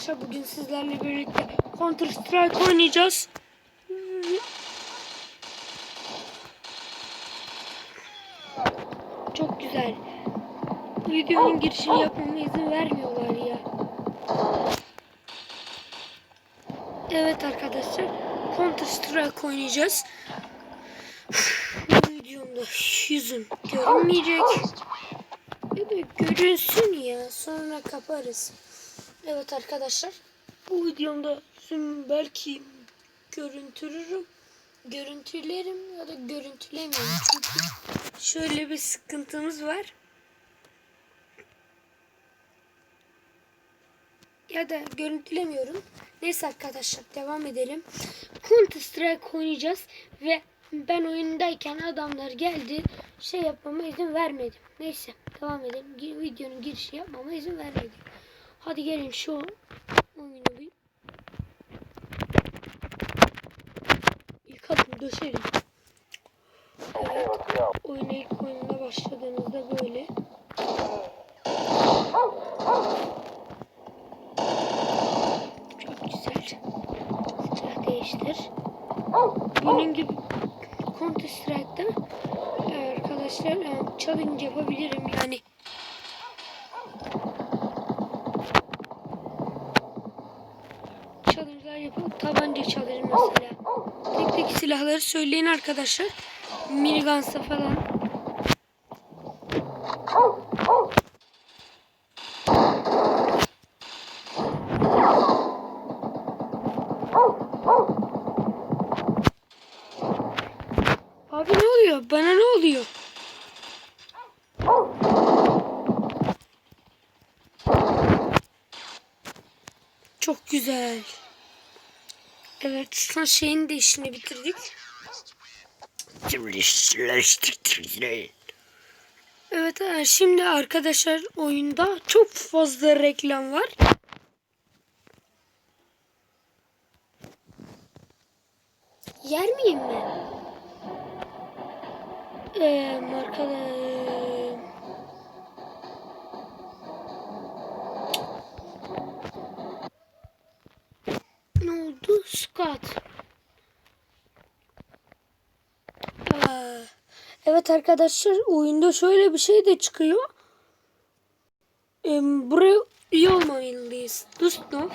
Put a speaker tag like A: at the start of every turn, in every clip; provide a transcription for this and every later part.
A: arkadaşlar bugün sizlerle birlikte Counter Strike oynayacağız. Çok güzel. Videonun girişini yapmama izin vermiyorlar ya. Evet arkadaşlar Counter Strike oynayacağız. Bu videomda yüzüm görünmeyecek. Da görünsün ya sonra kaparız. Evet arkadaşlar bu videomda yüzüm belki görüntülürüm. Görüntülerim ya da görüntülemiyorum. Çünkü şöyle bir sıkıntımız var. Ya da görüntülemiyorum. Neyse arkadaşlar devam edelim. Counter Strike oynayacağız ve ben oyundayken adamlar geldi şey yapmama izin vermedi. Neyse devam edelim. Videonun girişi yapmama izin vermedi. Hadi gelin şu oyunu bir yıkalım döşelim. Evet. Oyuna ilk oyununa başladığınızda böyle. Çok güzel. Silah değiştir. Bunun gibi Counter Strike'da e, arkadaşlar e, challenge yapabilirim yani. Challenge'lar yapıp tabanca challenge mesela. Tek tek silahları söyleyin arkadaşlar. Minigunsa falan. Abi ne oluyor? Bana ne oluyor? Çok güzel. Evet, son şeyin de işini bitirdik. Evet, şimdi arkadaşlar oyunda çok fazla reklam var. Yer miyim ben? Ee, markada... evet arkadaşlar oyunda şöyle bir şey de çıkıyor. Ee, buraya üye olmalıyız. Dostum.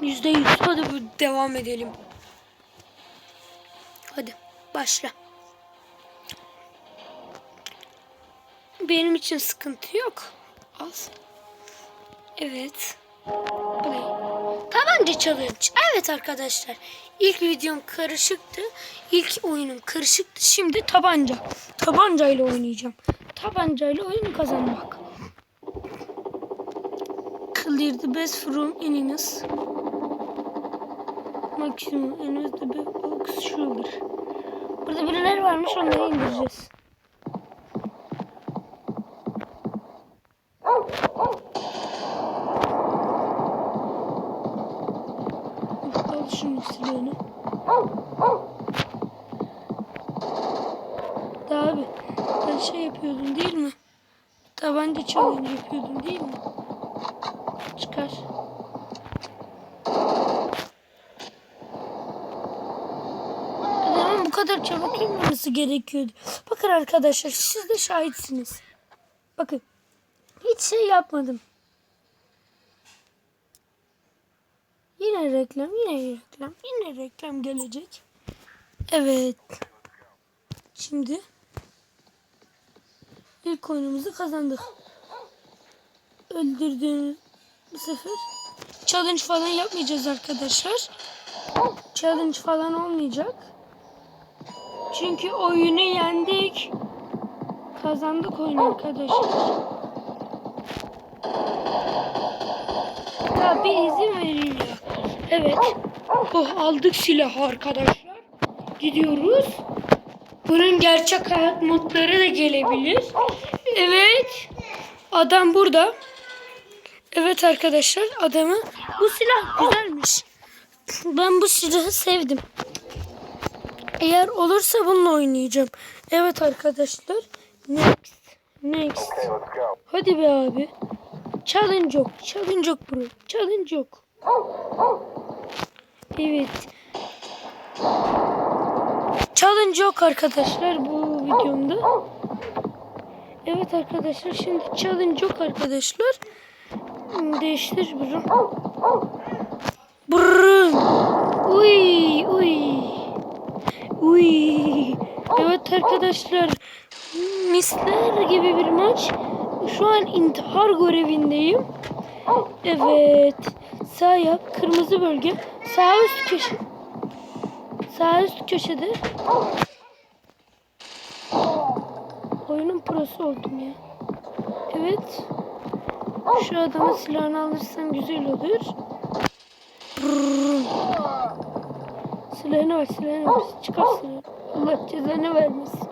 A: Yüzde yüz. Hadi bu devam edelim. Hadi başla. Benim için sıkıntı yok. Al. Evet. Tabanca challenge. Evet arkadaşlar. İlk videom karışıktı. İlk oyunum karışıktı. Şimdi tabanca. Tabancayla oynayacağım. Tabancayla oyun kazanmak. Clear the best from enemies. Maximum enemies the best box shoulder. Burada birileri varmış onları indireceğiz. Şunu silahını. Da abi ben şey yapıyordum değil mi? Tabanca challenge yapıyordum değil mi? Çıkar. Ama bu kadar çabuk inmemesi gerekiyordu. Bakın arkadaşlar siz de şahitsiniz. Bakın. Hiç şey yapmadım. Yine reklam, yine reklam, yine reklam gelecek. Evet. Şimdi ilk oyunumuzu kazandık. Öldürdüğümüz bu sefer challenge falan yapmayacağız arkadaşlar. Challenge falan olmayacak. Çünkü oyunu yendik. Kazandık oyunu arkadaşlar. Tabi izin veriliyor. Evet. Oh aldık silahı arkadaşlar. Gidiyoruz. Bunun gerçek hayat modları da gelebilir. Evet. Adam burada. Evet arkadaşlar adamı bu silah güzelmiş. Ben bu silahı sevdim. Eğer olursa bununla oynayacağım. Evet arkadaşlar. Next. Next. Hadi be abi. Challenge yok. Challenge yok bro. Challenge yok. Evet. Challenge yok arkadaşlar bu videomda. Evet arkadaşlar şimdi challenge yok arkadaşlar. Hmm, Değiştir bro. Brrrr. Uy uy. Uy. Evet arkadaşlar. Misler gibi bir maç. Şu an intihar görevindeyim. Evet. Sağ yap. Kırmızı bölge. Sağ üst köşe. Sağ üst köşede. Oyunun prosu oldum ya. Evet. Şu adamın silahını alırsam güzel olur. Silahını ver, silahını ver. Çıkar silahını. Allah cezanı vermesin.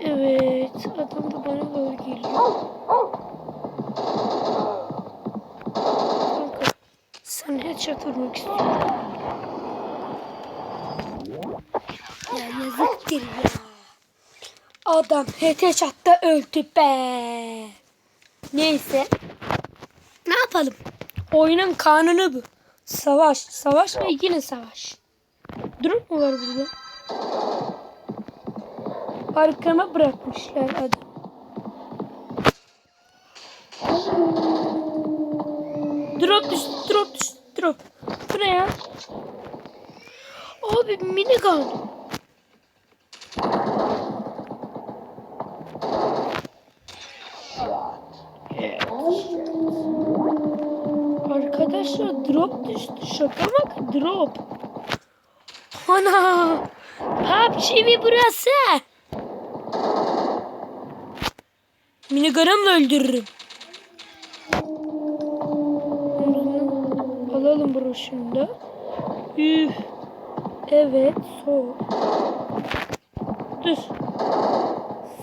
A: Evet, adam da bana doğru geliyor. Kanka, sen headshot istiyorum. Ya yazıktır ya. Adam headshot'ta öldü be. Neyse. Ne yapalım? Oyunun kanunu bu. Savaş, savaş ve yine savaş. Durum mu var burada? Arkama bırakmışlar adam. Drop düştü, drop düştü, drop. Bu ne ya? Abi minigun. Arkadaşlar drop düştü. Şaka bak drop. Ana! PUBG mi burası? Minigun'ımla öldürürüm. Alalım broşunu da. Üf. Evet, soğuk. Dur.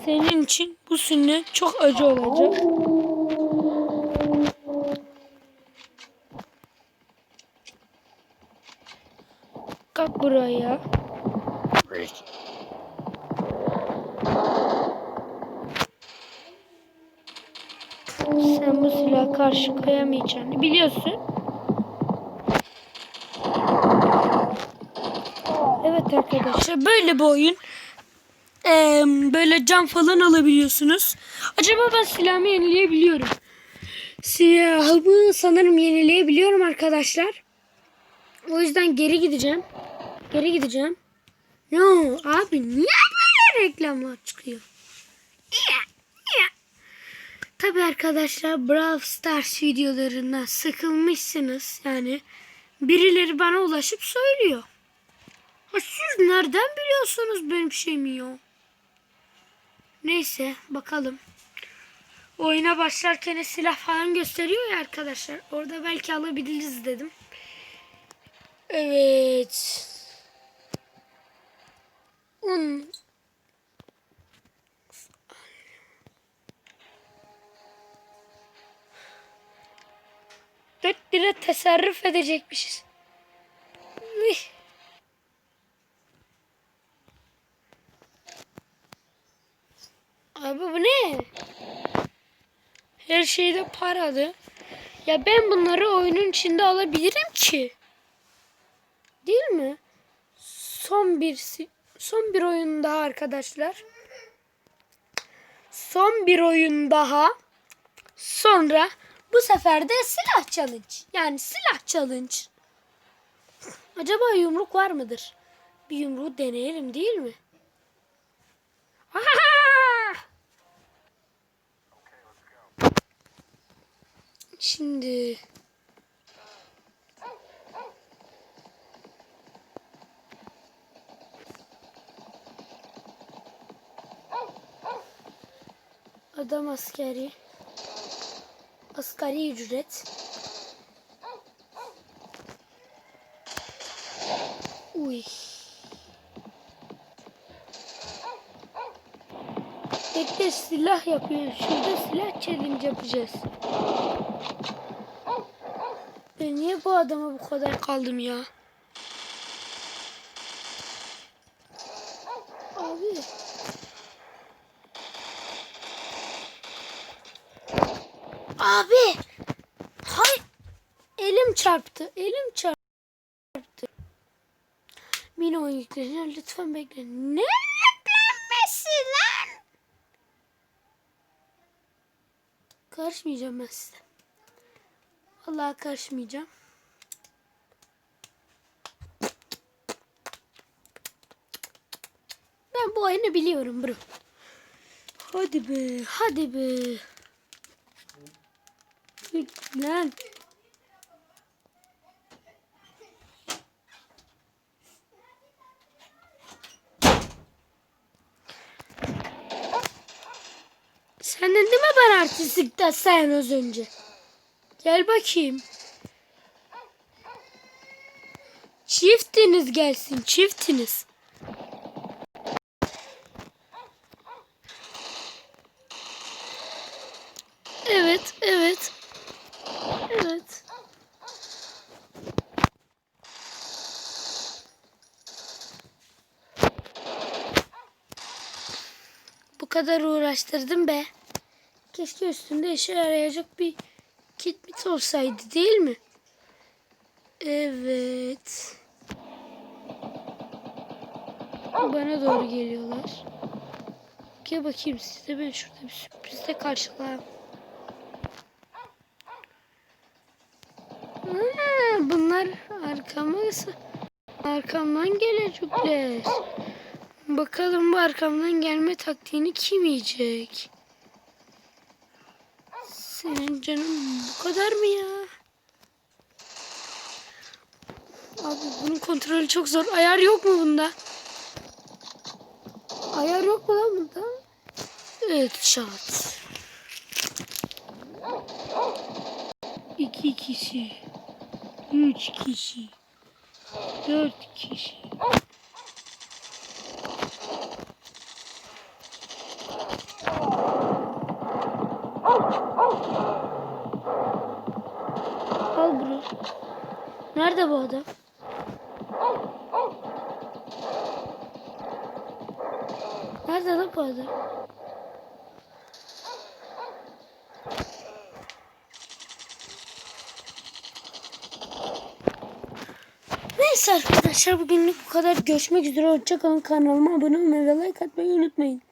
A: Senin için bu sünnet çok acı olacak. Kalk buraya. Sen bu silaha karşı koyamayacağını biliyorsun. Evet arkadaşlar böyle bir oyun. Ee, böyle cam falan alabiliyorsunuz. Acaba ben silahımı yenileyebiliyorum. Silahımı sanırım yenileyebiliyorum arkadaşlar. O yüzden geri gideceğim. Geri gideceğim. No abi niye böyle reklamlar çıkıyor? Tabi arkadaşlar Brawl Stars videolarından sıkılmışsınız. Yani birileri bana ulaşıp söylüyor. Siz nereden biliyorsunuz benim şeyimi ya? Neyse bakalım. Oyuna başlarken silah falan gösteriyor ya arkadaşlar. Orada belki alabiliriz dedim. Evet. Un. Dört lira tasarruf edecekmişiz. Abi bu ne? Her şeyde paradı. Ya ben bunları oyunun içinde alabilirim ki. Değil mi? Son bir son bir oyun daha arkadaşlar. Son bir oyun daha. Sonra bu sefer de silah challenge. Yani silah challenge. Acaba yumruk var mıdır? Bir yumruğu deneyelim değil mi? Ahaha! Şimdi Adam askeri. Asgari ücret. Uy. Bekle silah yapıyor. Şurada silah challenge yapacağız. Ben niye bu adama bu kadar kaldım ya? Abi. Abi. Hay. Elim çarptı. Elim çarptı. Mini oyun yükleniyor. Lütfen bekle. Ne yüklenmesi lan? Karışmayacağım ben size. Vallahi karışmayacağım. Ben bu oyunu biliyorum bro. Hadi be, hadi be. Lan. Sen dedin mi ben artistlikten sen az önce? Gel bakayım. Çiftiniz gelsin, çiftiniz. Evet, evet. Evet. Bu kadar uğraştırdım be. Keşke üstünde işe yarayacak bir mit olsaydı değil mi? Evet. Bana doğru geliyorlar. Gel bakayım size ben şurada bir sürprizle karşılayayım. Ha, bunlar arkama arkamdan gelecekler. Bakalım bu arkamdan gelme taktiğini kim yiyecek? Senin canın bu kadar mı ya? Abi bunun kontrolü çok zor. Ayar yok mu bunda? Ayar yok mu lan bunda? Evet şart. İki kişi. Üç kişi. Dört kişi. Al bunu. Nerede bu adam? Nerede lan bu adam? Neyse arkadaşlar bugünlük bu kadar. Görüşmek üzere. Hoşçakalın. Kanalıma abone olmayı ve like atmayı unutmayın.